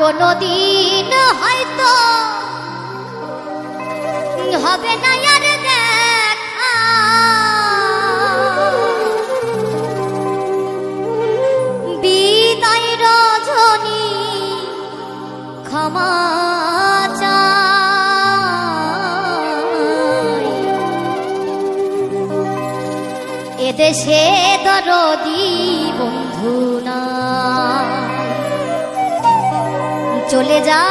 কোনো দিন হয়তো হবে না আর দেখা। বিদায় রজনী ক্ষমা এদেশে দরদি বন্ধু না। চলে যা।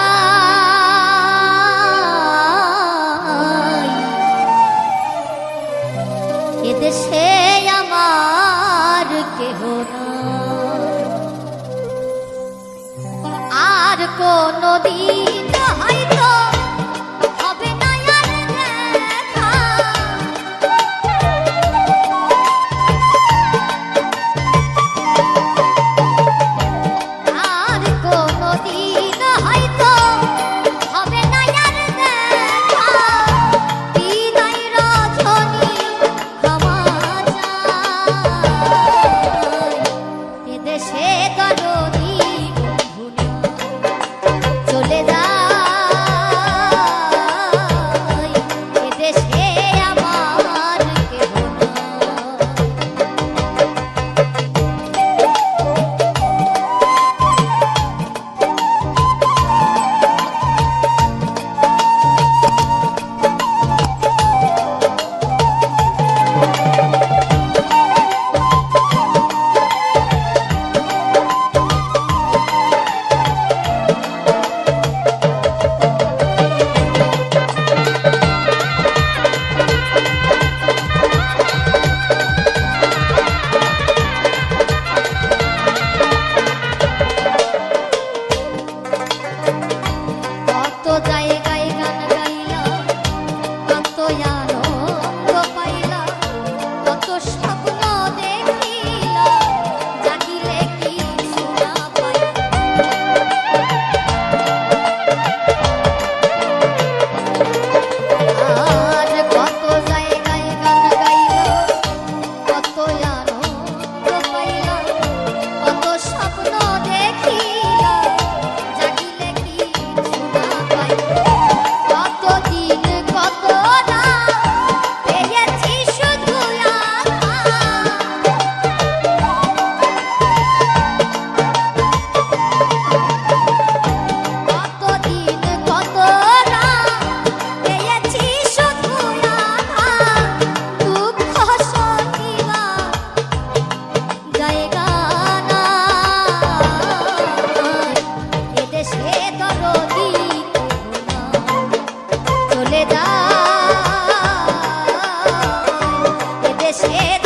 এদেশে আমার কেহ আর কোনো eres